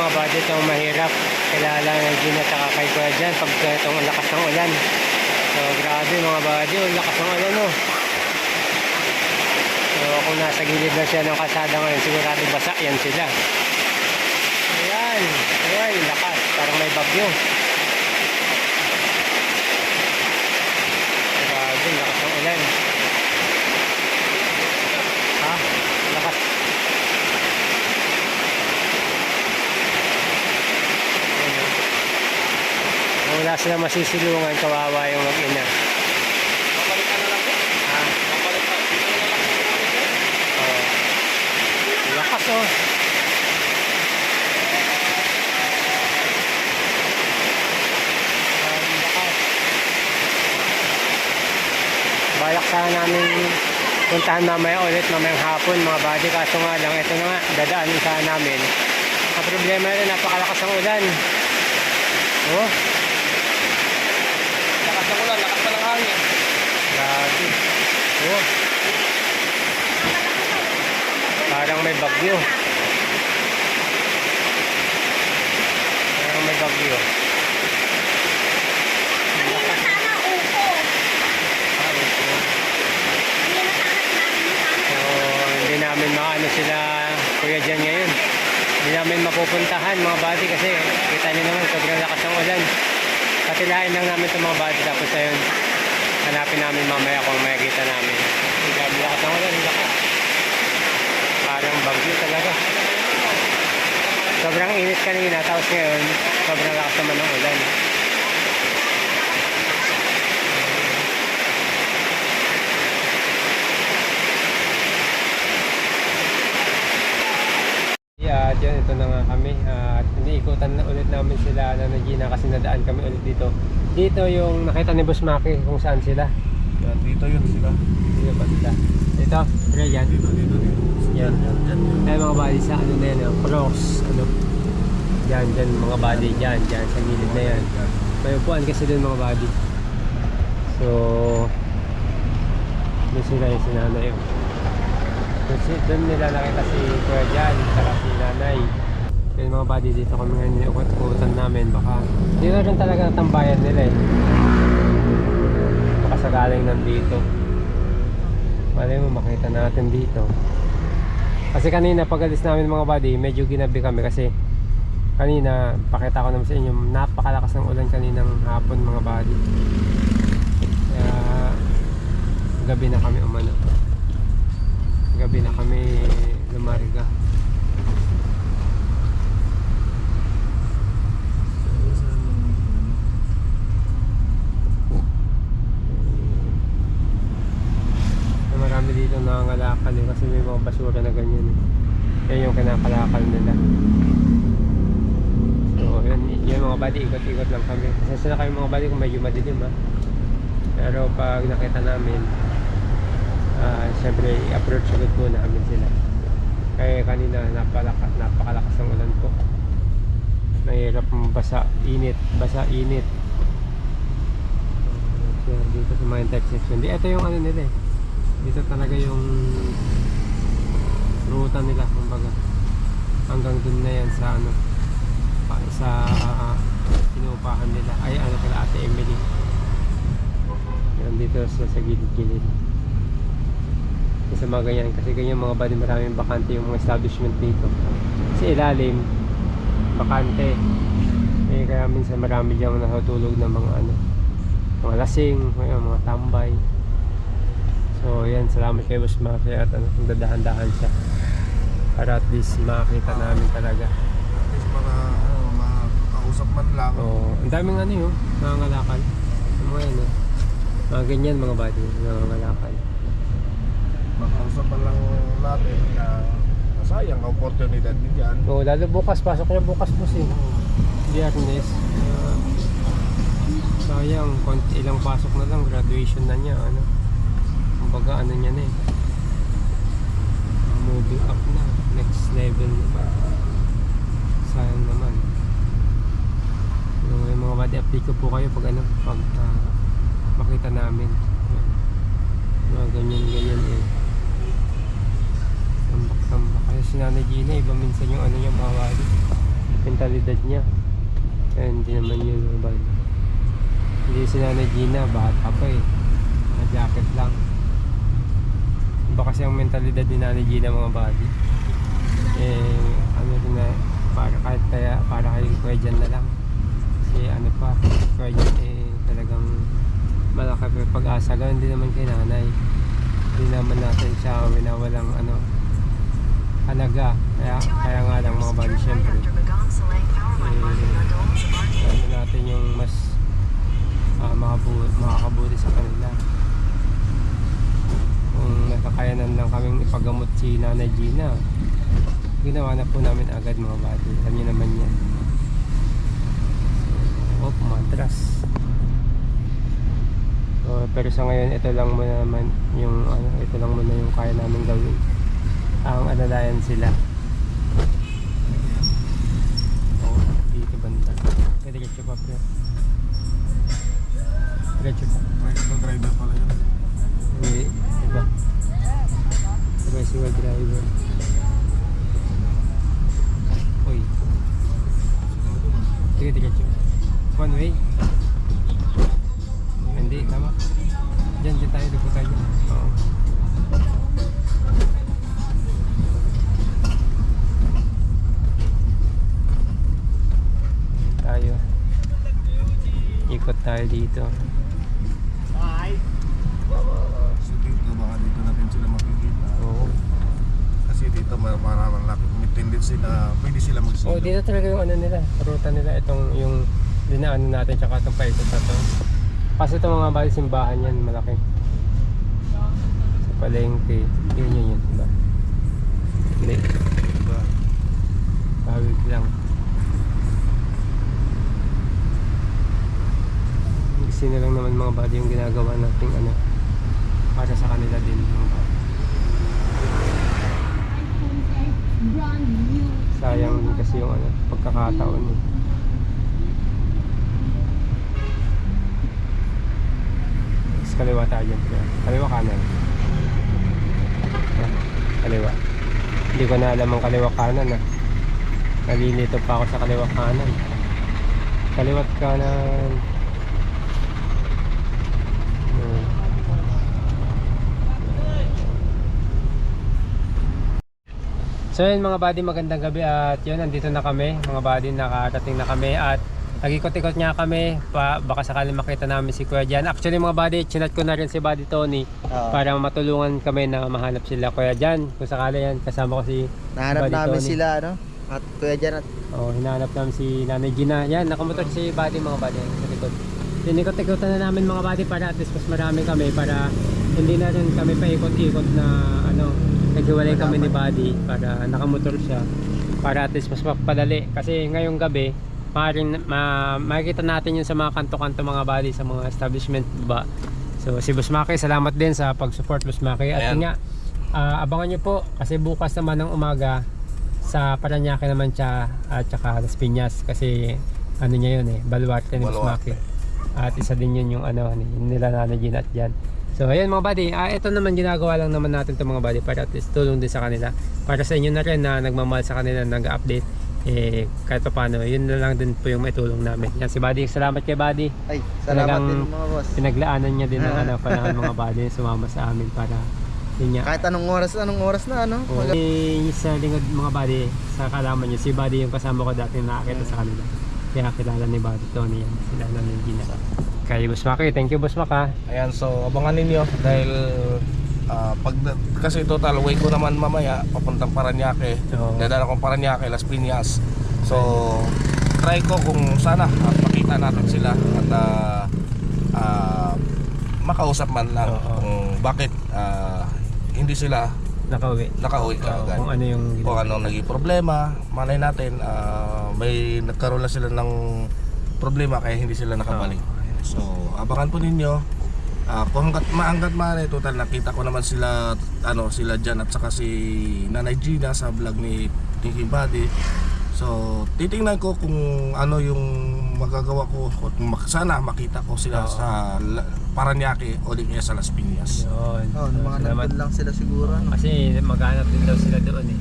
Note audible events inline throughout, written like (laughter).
mga buddy, itong mahirap. Kilala ng Gina at kay Kuya dyan pag itong lakas ng ulan. So grabe mga ang lakas ng ulan oh. So kung nasa gilid na siya ng kalsada ngayon, sigurado basa yan sila. Ayan, ayan, lakas. Parang may bagyo. Grabe, lakas ng ulan. Ha? Lakas. Ayan, oh. Kung Wala sila masisilungan, kawawa yung mag-ina. Babalikan na lang po. Ha? Babalikan. Dito na lang po. Oh. Lakas oh. Ang. Balak sana namin puntahan mamaya ulit mamayang hapon mga buddy kaso nga lang ito na nga dadaanin sana namin ang problema rin napakalakas ng ulan oh Lakas ng ulan, lakas pa ng hangin. Grabe oh parang may bagyo parang may bagyo. Ah, namin maano sila kuya dyan ngayon. Hindi namin mapupuntahan mga buddy kasi kita niyo naman sobrang lakas ng ulan. Katilain lang namin itong mga buddy tapos ayun hanapin namin mamaya kung makikita namin. Ang grabe lakas ng ulan, lakas. Parang bagyo talaga. Sobrang init kanina tapos ngayon sobrang lakas naman ng ulan. Dyan, ito na nga kami. At iniikutan na ulit namin sila na Gina kasi nadaan kami ulit dito. Dito yung nakita ni Boss Maki kung saan sila. Yan, dito yun sila. Dito banda. Dito, pre yan. Dito, dito, dito. Yan. Yan, yan. Kaya mga body sa ano na yan, oh, cross. Ano? Yan, dyan mga body. Dyan, dyan, sa gilid na yan. May upuan kasi dun mga body. So, doon sila yung sinanay. Oh. Doon, si- doon nila nakita si Kuya Jan, saka si Nanay. Yung mga body dito kami ngayon yung ukutan namin. Baka, dito rin talaga tambayan nila eh. Baka sa galing nandito. Malay mo makita natin dito. Kasi kanina pag alis namin mga buddy, medyo ginabi kami kasi kanina pakita ko naman sa inyo napakalakas ng ulan kaninang hapon mga buddy. Kaya gabi na kami umano. Gabi na kami lumarga. na marami dito nangangalakal eh, kasi may mga basura na ganyan eh. Yan yung kinakalakal nila. So, yun, yun mga buddy, ikot-ikot lang kami. Kasi na kayo mga buddy kung medyo madilim ha. Pero pag nakita namin, ah siyempre i-approach agad po namin sila. Kaya kanina napalakas, napakalakas ng ulan po. Mahirap basa, init, basa, init. So, dito sa mga intersection. Ito yung ano nila eh dito talaga yung ruta nila kumbaga hanggang dun na yan sa ano pa, sa uh, pinupahan nila ay ano kala ate Emily yan dito sa, sa gilid-gilid sa mga ganyan kasi ganyan mga body maraming bakante yung mga establishment dito sa ilalim bakante eh, kaya minsan marami diyang natutulog ng mga ano mga lasing mga, mga tambay So yan, salamat kay Boss Maki at ano, dadahan-dahan siya. Para at least makita namin talaga. At least para, ano, makausap man lang. So, ang daming ano yun, nangangalakal. Ano mga yan, oh. Mga ganyan mga buddy, nangangalakal. Makausap man lang natin na sayang ang oportunidad din dyan. So, lalo bukas, pasok niya bukas boss eh. Biyernes. Uh, sayang, konti ilang pasok na lang, graduation na niya, ano. Kumbaga, ano niya na eh. Moving up na, next level naman. Sayang naman. Yung mga body update ko po kayo pag ano, pag ah, makita namin. Yan. Mga ganyan-ganyan eh. Tambak-tambak. Kasi si Nanay Gina, iba minsan yung ano niya, body. Yung mentalidad niya. Kaya hindi naman yun buddy. Hindi si Nanay Gina, bata pa eh. Mga jacket lang. Iba kasi ang mentalidad ni Nanay Gina mga buddy. Eh, ano rin na, para kahit kaya, para kay Kuya Jan na lang. Kasi ano pa, Kuya eh talagang malaki pa pag-asa. Din naman kay Nanay. Hindi naman natin siya winawalang ano, halaga. Kaya, kaya nga lang mga buddy, syempre. Eh, ano natin yung mas uh, makabu- makakabuti sa kanila. Kung nakakayanan lang kaming ipagamot si Nanay Gina, ginawa na po namin agad mga buddy. Alam niyo naman yan. Oh, matras. So, pero sa ngayon, ito lang muna naman yung ano, ito lang muna yung kaya namin gawin. Ang alalayan sila. Oh, dito banda. Kaya diretso pa pero. Diretso pa. Tricycle driver pala yun. Hindi, iba. Tricycle driver. Uy, sige diretso. One way. Hindi, tama. Diyan, diyan tayo, dito tayo. Tayo dito. So dito, baka dito natin sila makikita. Oo. Kasi dito laki. May tendency na pwede sila magsila. Oh, dito talaga yung ano nila, ruta nila itong yung dinaanan natin tsaka itong paikot na to. Kasi itong mga bali simbahan yan, malaki. Sa palengke, yun yun yun, diba? Hindi, Diba? tawid lang. Kasi na lang naman mga body yung ginagawa nating ano, para sa kanila din mga new. Sayang din kasi yung ano, pagkakataon eh. Tapos kaliwa tayo dyan. Kaliwa kanan. Kaliwa. Hindi ko na alam ang kaliwa kanan ah. Nalilito pa ako sa kaliwa kanan. Kaliwat kanan. So yun mga buddy, magandang gabi at yun, nandito na kami. Mga buddy, nakarating na kami at nag-ikot-ikot nga kami. Pa, baka sakali makita namin si Kuya Jan. Actually mga buddy, chinat ko na rin si Buddy Tony Oo. para matulungan kami na mahanap sila Kuya Jan. Kung sakali yan, kasama ko si Nahanap Buddy namin Tony. sila, ano? At Kuya Jan at Oh, hinahanap namin si Nanay Gina. Yan, nakamotor si Buddy mga buddy sa likod. Tinikot-ikotan na namin mga buddy para at least mas marami kami para hindi na rin kami paikot-ikot na ano, naghiwalay kami ni Buddy para nakamotor siya para at least mas mapadali. Kasi ngayong gabi maaaring ma makikita natin yun sa mga kanto-kanto mga buddy sa mga establishment ba. So si Boss Maki salamat din sa pag-support Boss Maki at yun nga ah, abangan nyo po kasi bukas naman ng umaga sa Paranaque naman siya at saka Las Piñas. Kasi ano niya yun eh baluarte ni Boss Baluarte. Maki at isa din yun yung ano ni nila Nana Gina at Jan so ayun mga buddy ah, ito naman ginagawa lang naman natin to mga buddy para at least tulong din sa kanila para sa inyo na rin na nagmamahal sa kanila nag-update eh kahit pa paano yun na lang din po yung may tulong namin yan si buddy salamat kay buddy ay, salamat Talagang- din mga boss. pinaglaanan niya din ng (laughs) ano, panahon mga buddy sumama sa amin para yun nga Kahit anong oras, anong oras na, ano? Oh, eh, sa lingod mga buddy, sa kalaman nyo, si buddy yung kasama ko dati na nakakita sa kanila. Kaya kilala ni buddy Tony yan, sila na ng Gina. Kay Boss Maki, thank you Boss Maka. Ayan, so abangan ninyo dahil ah, pag kasi total way ko naman mamaya papuntang Paranaque. Oo. Dadala kong Paranaque, Las Piñas. So try ko kung sana at makita natin sila at ah, ah, makausap man lang Oo. kung bakit ah, hindi sila Nakauwi. nakauwi Oo, kaagad. kung ano yung kung anong naging problema, malay natin ah, may nagkaroon na sila ng problema kaya hindi sila nakabalik. So, abangan po ninyo. Ah, kung hanggat maanggat man eh, total nakita ko naman sila ano sila Jan at saka si Nanay Gina sa vlog ni Thinking Body. So, titingnan ko kung ano yung magagawa ko at mak- sana makita ko sila Oo. sa Paranaque o di kaya sa Las Piñas. Yun. Oh, mga Salamat. nandun lang sila siguro, ano? Kasi maghanap din daw sila doon eh.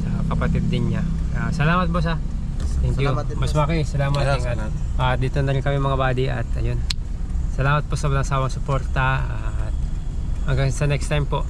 Sa kapatid din niya. Ah, salamat boss ha. Thank you. Salamat din, Mas maki, salamat. Ingat. salamat. Ah, dito na rin kami mga buddy at ayun. Salamat po sa walang sawang suporta at hanggang sa next time po.